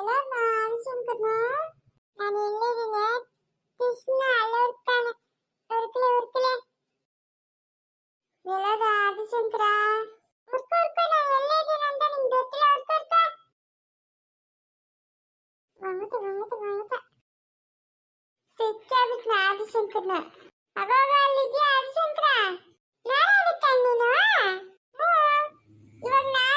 ಆದಿಶಂಕರ್ನ ನಾನು ಎಲ್ಲಿದ್ದೀನಿ ಕೃಷ್ಣ ಅಲ್ಲೋಡ್ತಾನೆ ಹುರ್ಕಲೆ ಹುರ್ಕಲೆ ಎಲ್ಲದ ಆದಿಶಂಕರ ಹುರ್ಕ ಹುರ್ಕ ನಾನು ಎಲ್ಲಿದ್ದೀನಿ ಅಂತ ನಿಂಗೆ ಗೊತ್ತಿಲ್ಲ ಹುರ್ಕ ಹುರ್ಕ ಬಂಗುತ್ತ ಬಂಗುತ್ತ ಬಂಗುತ್ತ ಸಿಕ್ಕಾಬಿಟ್ನ ಆದಿಶಂಕರ್ನ ಅವಾಗ ಅಲ್ಲಿದ್ಯಾ ಆದಿಶಂಕರ ನಾರಾಯಣಕ್ಕ ನೀನು ಹ್ಞೂ ಇವಾಗ ನಾನಪ್ಪ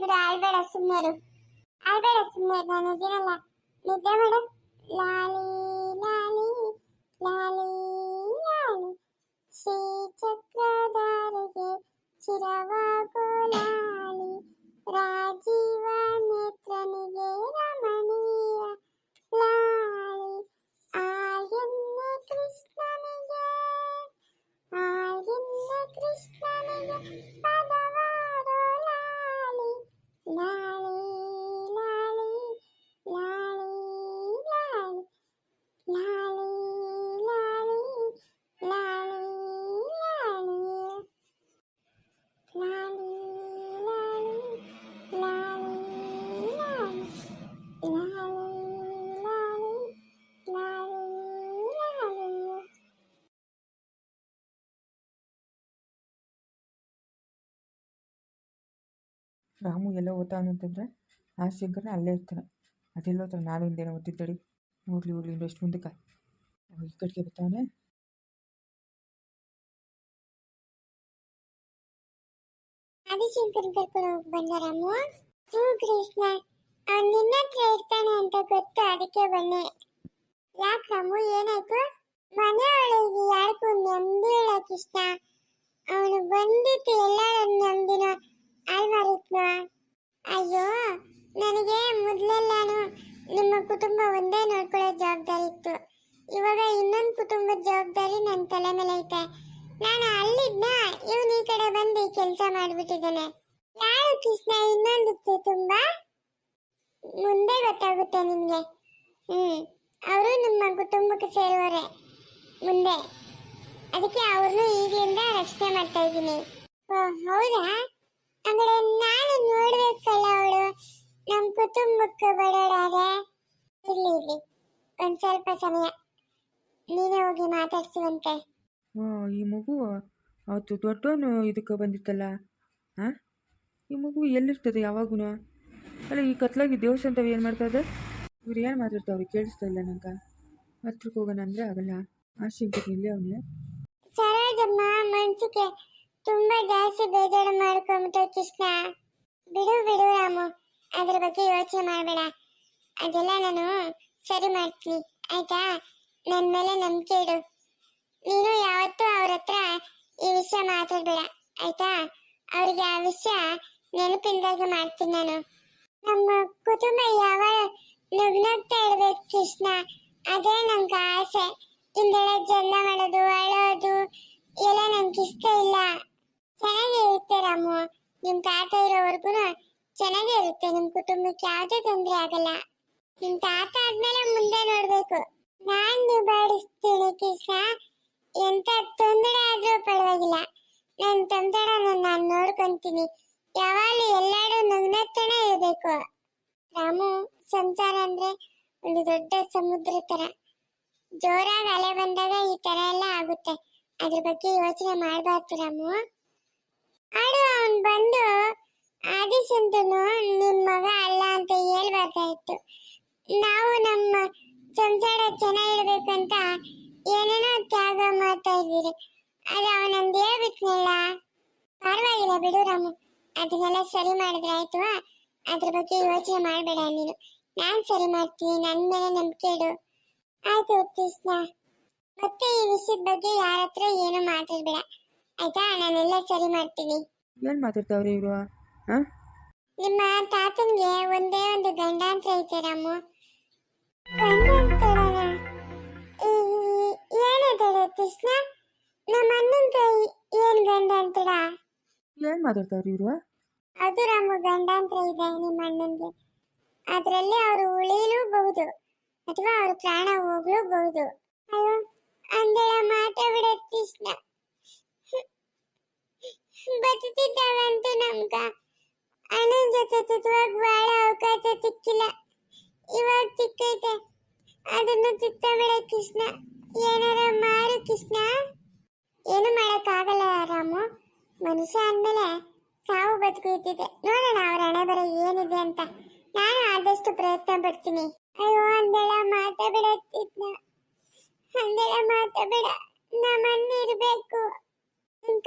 ಬಿಡು ಅಳ್ಬೇಡ ಸುಮ್ಮನೆ ಅಳ್ಬೇಡ ಸುಮ್ಮನೆ ನಾನು ಇದೀನಲ್ಲ ನಿದ್ದೆ ಮಾಡು ಲಾಲಿ ಲಾಲಿ ಲಾಲಿ ಲಾಲಿ Shri ಚಕ್ರಧಾರಿಗೆ tiraba a volar. Ramu ಎಲ್ಲ ಓದ್ತಾನೆ ಅಂತಂದರೆ, ಆ ಶಂಕರನ ಅಲ್ಲೇ ಇರ್ತಾನೆ. ಅದೆಲ್ಲ ಓದ್ತಾನೆ ನಾನು ಹಿಂದೇನೋ ಓದ್ತಿದ್ದಡಿ ಹೋಗ್ಲಿ ಹೋಗ್ಲಿ, ಇನ್ನೆಷ್ಟು ಮುಂದಕ್ಕೆ. ಈ ಕಡೆಗೆ ಬರ್ತಾನೆ. ಆದಿಶಂಕರ್ ಕರ್ಕೊಂಡು ಹೋಗಿ ಬಂದರಾಮು ಹ್ಞೂ ಕೃಷ್ಣ. ಅವ್ನು ನಿನ್ನ ಇರ್ತಾನೆ ಅಂತ ಗೊತ್ತು, ಅದಕ್ಕೆ ಬನ್ನಿ ಯಾಕೆ ರಾಮು, ಏನಾಯ್ತು? ಮನೆ ಒಳಗೆ ಯಾರಿಗೂ ನೆಮ್ಮದಿ ಇಲ್ಲ ಕೃಷ್ಣ ಅವನು ಬಂದಿತ್ತು ಎಲ್ಲರೂ ನೆಮ್ಮದಿನ ಅಲ್ಮಾರಿತ್ನು ಅಯ್ಯೋ ನನಗೆ ಮೊದಲೆಲ್ಲಾನು ನಿಮ್ಮ ಕುಟುಂಬ ಒಂದೇ ನೋಡ್ಕೊಳ್ಳೋ ಜವಾಬ್ದಾರಿ ಇತ್ತು ಇವಾಗ ಇನ್ನೊಂದು ಕುಟುಂಬದ ನನ್ನ ತಲೆ ಮೇಲೆ ಐತೆ. ನಾನು ಅಲ್ಲಿದ್ನ ಇವನು ಈ ಕಡೆ ಬಂದು ಕೆಲಸ ಮಾಡಿಬಿಟ್ಟಿದ್ದಾನೆ. ಯಾರು ಕೃಷ್ಣ? ಇನ್ನೊಂದಿತ್ತು ತುಂಬಾ? ಮುಂದೆ ಗೊತ್ತಾಗುತ್ತೆ ನಿಮಗೆ ಹ್ಮ್, ಅವರು ನಿಮ್ಮ ಕುಟುಂಬಕ್ಕೆ ಸೇರುವರೆ. ಮುಂದೆ. ಅದಕ್ಕೆ ಅವ್ರನ್ನೂ ಈಗಲಿಂದ ರಕ್ಷಣೆ ಮಾಡ್ತಾ ಇದ್ದೀನಿ. ಹೌದಾ? ಅಂದ್ರೆ ನಾನು ನೋಡ್ಬೇಕಲ್ಲ ಅವಳು. ನಮ್ಮ ಕುಟುಂಬಕ್ಕೆ ಬರೋಳಾರೆ ಇರ್ಲಿ ಇರ್ಲಿ. ಒಂದ್ ಸ್ವಲ್ಪ ಸಮಯ. ನೀನೇ ಹೋಗಿ ಮಾತಾಡ್ಸುವಂತೆ. ಹ್ಞೂ ಈ ಮಗು ಅವತ್ತು ದೊಡ್ಡವನು ಇದಕ್ಕೆ ಬಂದಿತ್ತಲ್ಲ? ಹಾಂ ಈ ಮಗು ಎಲ್ಲಿರ್ತದೆ ಯಾವಾಗೂ ಅಲ್ಲ ಈ ಕತ್ಲಾಗಿ ದೇವಸ್ಥಾನದವು ಏನು ಮಾಡ್ತದೆ ಇವ್ರು ಏನು ಮಾತಾಡ್ತಾವ್ರಿ ಕೇಳಿಸ್ತಾ ಇಲ್ಲ ನಂಗೆ. ಹತ್ರಕ್ಕೆ ಹೋಗೋಣ ಅಂದರೆ ಆಗಲ್ಲ. ಆ ಶಂಕರ್ ಇಲ್ಲಿ ಅವನೇ. ಸರೋಜಮ್ಮ ಮನ್ಸಿಗೆ ತುಂಬಾ ಜಾಸ್ತಿ ಬೇಜಾರು ಮಾಡ್ಕೊಂಬಿಟ್ಟು ಕೃಷ್ಣ. ಬಿಡು ಬಿಡು ರಾಮು ಅದ್ರ ಬಗ್ಗೆ ಯೋಚನೆ ಮಾಡಬೇಡ. ಅದೆಲ್ಲ ನಾನು ಸರಿ ಮಾಡ್ತೀನಿ. ಆಯ್ತಾ? ನನ್ನ ಮೇಲೆ ನಂಬಿಕೆ ಇಡು. ನೀನು ಯಾವತ್ತೂ ಅವ್ರ ಹತ್ರ ಈ ವಿಷಯ ಮಾತಾಡ್ಬೇಡ, ಆಯ್ತಾ? ಅವ್ರಿಗೆ ಆ ವಿಷಯ ನೆನಪಿಲ್ದಾಗ ಮಾಡ್ತೀನಿ ನಾನು. ನಮ್ಮ ಕುಟುಂಬ ಯಾವಾಗ ನಗ್ನಗ್ತಾ ಇರ್ಬೇಕು ಕೃಷ್ಣ, ಅದೇ ನಂಗೆ ಆಸೆ. ಹಿಂದೆಲ್ಲ ಜಲ್ಲ ಮಾಡೋದು, ಅಳೋದು ಎಲ್ಲ ನಂಗೆ ಇಷ್ಟ ಇಲ್ಲ. ಚೆನ್ನಾಗೇ ಇರುತ್ತೆ ರಾಮು, ನಿಮ್ ತಾತ ಇರೋವರೆಗೂ ಚೆನ್ನಾಗೇ ಇರುತ್ತೆ. ನಿಮ್ ಕುಟುಂಬಕ್ಕೆ ಯಾವುದೇ ತೊಂದರೆ ಆಗಲ್ಲ. ನಿಮ್ ತಾತ ಆದ್ಮೇಲೆ ಕೃಷ್ಣ ಎಂತ ತೊಂದರೆ ಆದ್ರೂ ಪರವಾಗಿಲ್ಲ. ನನ್ನ ತೊಂದರೆನ ನಾನು ನೋಡ್ಕೊಂತೀನಿ. ಯಾವಾಗಲೂ ಎಲ್ಲರೂ ನಗ್ನತ್ತನೇ ಇರಬೇಕು. ರಾಮು, ಸಂಸಾರ ಅಂದ್ರೆ ಒಂದು ದೊಡ್ಡ ಸಮುದ್ರ ತರ. ಜೋರಾಗಿ ಅಲೆ ಬಂದಾಗ ಈ ತರ ಎಲ್ಲ ಆಗುತ್ತೆ. ಅದ್ರ ಬಗ್ಗೆ ಯೋಚನೆ ಮಾಡಬಾರ್ದು ರಾಮು. ಆಡು, ಅವನ್ ಬಂದು ಆದಿಶಂತನು ನಿಮ್ ಮಗ ಅಲ್ಲ ಅಂತ ಹೇಳ್ಬಾರ್ದಾಯ್ತು. ನಾವು ನಮ್ಮ ಸಂಸಾರ ಚೆನ್ನಾಗಿರ್ಬೇಕಂತ ಏನೇನೋ ತ್ಯಾಗ ಮಾಡ್ತಾ ಇದ್ದೀರಿ. ಅದು ಅವನಂದು ಹೇಳ್ಬಿಟ್ನಲ್ಲ ಪರವಾಗಿಲ್ಲ ಬಿಡು ರಾಮು. ಅದನ್ನೆಲ್ಲ ಸರಿ ಮಾಡಿದ್ರೆ ಆಯ್ತು. ಅದ್ರ ಬಗ್ಗೆ ಯೋಚನೆ ಮಾಡಬೇಡ ನೀನು. ನಾನ್ ಸರಿ ಮಾಡ್ತೀನಿ. ನನ್ ಮೇಲೆ ನಂಬಿಕೆ ಇಡು. ಆಯ್ತು ಕೃಷ್ಣ. ಮತ್ತೆ ಈ ವಿಷಯದ ಬಗ್ಗೆ ಯಾರ ಹತ್ರ ಏನು ಮಾತಾಡ್ಬೇಡ. ಆಯ್ತಾ? ನಾನೆಲ್ಲ ಸರಿ ಮಾಡ್ತೀನಿ. ಏನ್ ಮಾತಾಡ್ತಾವ್ರಿ ಇವರು? ಹಾಂ? ನಿಮ್ಮ ತಾತನ್ಗೆ ಒಂದೇ ಒಂದು ಐತೆ ರಾಮು. ಗಂಡ ಏನಿದೆ ಕೃಷ್ಣ? ನಮ್ಮ ಕೈ ಏನ್ ಗಂಡಾಂತರ ಏನು ಮಾತಾಡ್ತಾವ್ರೆ ಇವರು? ಅದು ರಾಮು ಅಂತ ಇದೆ ನಿಮ್ಮ ಅಣ್ಣನ್ಗೆ. ಅದರಲ್ಲಿ ಅವರು ಉಳಿಯಲೂಬಹುದು ಅಥವಾ ಅವ್ರ ಪ್ರಾಣ ಹೋಗ್ಲೂಬಹುದು. ಅಯ್ಯೋ ಅಂದೇಳ ಮಾತಾಡ ಕೃಷ್ಣ. ಬದುಕಿದ್ದಾಗಂತೂ ನಮ್ಗ. ಅಣ್ಣನ ಜೊತೆ ತುತ್ತುವಾಗ ಬಹಳ ಅವಕಾಶ ಸಿಕ್ಕಿಲ್ಲ. ಇವಾಗ ಸಿಕ್ಕೈತೆ. ಅದನ್ನು ತಿತ್ತಬೇಡ ಕೃಷ್ಣ. ಏನಾರ ಮಾಡು ಕೃಷ್ಣ. ಏನು ಮಾಡೋಕ್ಕಾಗಲ್ಲ ರಾಮು. ಮನುಷ್ಯ ಅಂದಮೇಲೆ ಸಾವು ಬದುಕು ಇದ್ದಿದೆ ನೋಡೋಣ ಅವ್ರ ಹಣೆ ಬರ ಏನಿದೆ ಅಂತ. ನಾನು ಆದಷ್ಟು ಪ್ರಯತ್ನ ಪಡ್ತೀನಿ. ಅಯ್ಯೋ ಅಂದೆಳ ಮಾತಾಬೇಡ ಅಂದೆಳ ಮಾತಾಬೇಡ ನಮ್ಮ ಅಣ್ಣ ಇರಬೇಕು.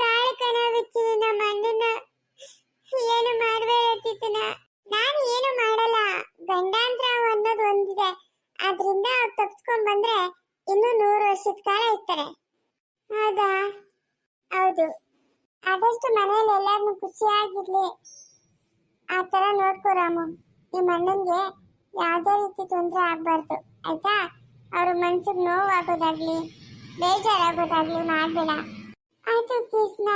ಕಾಳು ಕಣ ಬಿಚ್ಚಿನಿ ನಮ್ಮ ಅಣ್ಣನ ಏನು ಮಾಡ್ಬೇಕಿತ್ತನ ನಾನು ಏನು ಮಾಡಲ್ಲ. ಗಂಡಾಂತರ ಅನ್ನೋದು ಒಂದಿದೆ. ಆದ್ರಿಂದ ಅವ್ರು ತಪ್ಸ್ಕೊಂಡ್ ಬಂದ್ರೆ ಇನ್ನೂ ನೂರು ವರ್ಷದ ಕಾಲ ಇರ್ತಾರೆ ಹೌದಾ? ಹೌದು. ಆದಷ್ಟು ಮನೆಯಲ್ಲಿ ಎಲ್ಲಾರನ್ನು ಖುಷಿಯಾಗಿರ್ಲಿ. ಆ ತರ ನೋಡ್ಕೋ ರಾಮು. ನಿಮ್ಮ ಅಣ್ಣನ್ಗೆ ಯಾವುದೇ ರೀತಿ ತೊಂದರೆ ಆಗ್ಬಾರ್ದು, ಆಯ್ತಾ? ಅವ್ರ ಮನ್ಸಿಗೆ ನೋವಾಗೋದಾಗ್ಲಿ, ಬೇಜಾರಾಗೋದಾಗ್ಲಿ ಮಾಡ್ಬೇಡ. ಆಯ್ತು ಕೃಷ್ಣ.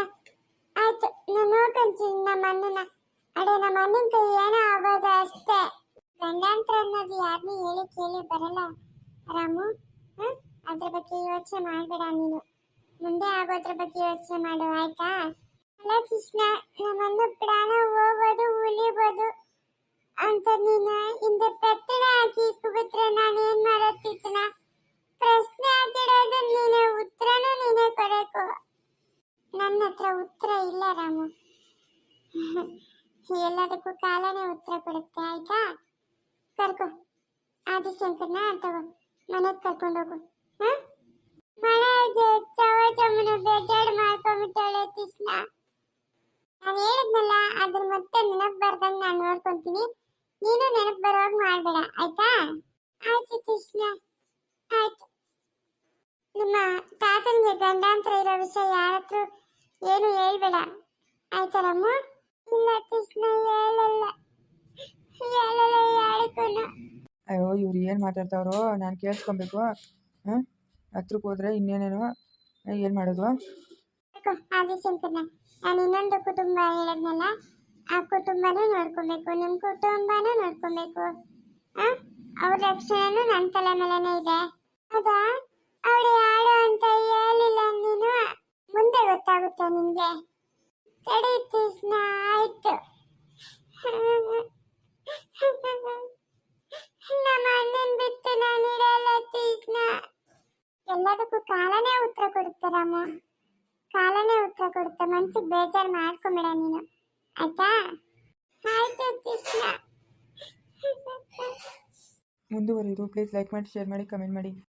ಆಯ್ತು, ನಾನು ನೋಡ್ಕೊಂತೀನಿ ನಮ್ಮ ಅಣ್ಣನ. ಅಡೆ ನಮ್ಮ ಅಣ್ಣನ ಕೈ ಏನೋ ಆಗೋದು ಅಷ್ಟೇ. ಗಂಡಾಂತರ ಅನ್ನೋದು ಯಾರನ್ನೂ ಹೇಳಿ ಕೇಳಿ ಬರಲ್ಲ. ರಾಮು? ಅದ್ರ ಬಗ್ಗೆ ಯೋಚನೆ ಮಾಡಬೇಡ ನೀನು. ಮುಂದೆ ಆಗೋದ್ರ ಬಗ್ಗೆ ಯೋಚನೆ ಮಾಡು, ಆಯ್ತಾ? ಅಲ್ಲ ಕೃಷ್ಣ, ನಮ್ಮನ್ನು ಪ್ರಾಣ ಹೋಗೋದು ಉಳಿಬೋದು ಅಂತ ನೀನು ಹಿಂದೆ ಪೆತ್ತಡ ಹಾಕಿ ಕುಬಿಟ್ರೆ ನಾನು ಏನ್ ಮಾಡೋತಿತ್ತನ ಪ್ರಶ್ನೆ ಹಾಕಿರೋದು ನೀನೇ, ಉತ್ತರನೂ ನೀನೇ ಕೊಡಬೇಕು ನನ್ನ ಹತ್ರ ಉತ್ತರ ಇಲ್ಲ ರಾಮು. ಎಲ್ಲದಕ್ಕೂ ಕಾಲನೇ ಉತ್ತರ ಕೊಡುತ್ತೆ, ಆಯ್ತಾ? ಕರ್ಕೊ, ಆದಿಶಂಕರ್ನ ತಗೋ. ಮನೆಗೆ ಕರ್ಕೊಂಡೋಗು ಹ? ಮನೆಗೆ ಚವಚಮ್ಮನ ಬೇಜಾರು ಮಾಡ್ಕೊಂಡ್ಬಿಟ್ಟಾಳೆ ಕೃಷ್ಣ ನಾನು ಹೇಳಿದ್ನಲ್ಲ, ಅದ್ರ ಮತ್ತೆ ನೆನಪು ಬರ್ದಂಗೆ ನಾನು ನೋಡ್ಕೊಂತೀನಿ. ನೀನು ನೆನಪು ಬರೋವಾಗ ಮಾಡಬೇಡ, ಆಯ್ತಾ? ಆಯ್ತು ಕೃಷ್ಣ ಆಯ್ತು. ನಿಮ್ಮ ತಾತನಿಗೆ ಗಂಡಾಂತರ ಇರೋ ವಿಷಯ ಯಾರ ಏನು ಹೇಳ್ಬೇಡ. ಆಯ್ತಾ ರಮ್ಮ? ಇಲ್ಲ ಕೃಷ್ಣ ಹೇಳಲ್ಲ ಯಾರಿಗೂ ಅಯ್ಯೋ ಇವ್ರು ಏನು ಮಾತಾಡ್ತಾವ್ರೋ ನಾನು ಕೇಳಿಸ್ಕೊಬೇಕು. ಹಾಂ? ಹತ್ರಕ್ಕೆ ಹೋದ್ರೆ ಇನ್ನೇನೇನೋ ಏನು ಮಾಡೋದು? ನಾನು ಇನ್ನೊಂದು ಕುಟುಂಬ ಹೇಳಿದ್ನಲ್ಲ, ಆ ಕುಟುಂಬನೂ ನೋಡ್ಕೊಬೇಕು ನಿಮ್ಮ ಕುಟುಂಬನೂ ನೋಡ್ಕೊಬೇಕು. ಅವ್ರ ರಕ್ಷಣೆನೂ ನನ್ನ ತಲೆ ಮೇಲೆನೇ ಇದೆ. ಹೌದಾ? ಅವಳು ಯಾರು ಅಂತ ಹೇಳಿಲ್ಲ ನೀನು? ಮುಂದೆ ಗೊತ್ತಾಗುತ್ತೆ ನಿನ್ಗೆ? ತಡಿ ಕೃಷ್ಣ ಆಯ್ತು ನಮ್ಮ ಅಣ್ಣನ್ ಬಿಟ್ಟು ನಾನು ಎಲ್ಲದಕ್ಕೂ ಕಾಲನೇ ಉತ್ತರ ಕೊಡುತ್ತೆ ರಾಮ. ಕಾಲನೇ ಉತ್ತರ ಕೊಡುತ್ತೆ. ಮನ್ಸಿಗೆ ಬೇಜಾರು ಮಾಡ್ಕೊಂಬೇಡ ನೀನು. ಆಯ್ತಾ? ಆಯ್ತು ಕೃಷ್ಣ ಮುಂದುವರಿದು ಪ್ಲೀಸ್ ಲೈಕ್ ಮಾಡಿ ಶೇರ್ ಮಾಡಿ ಕಮೆಂಟ್ ಮಾಡಿ.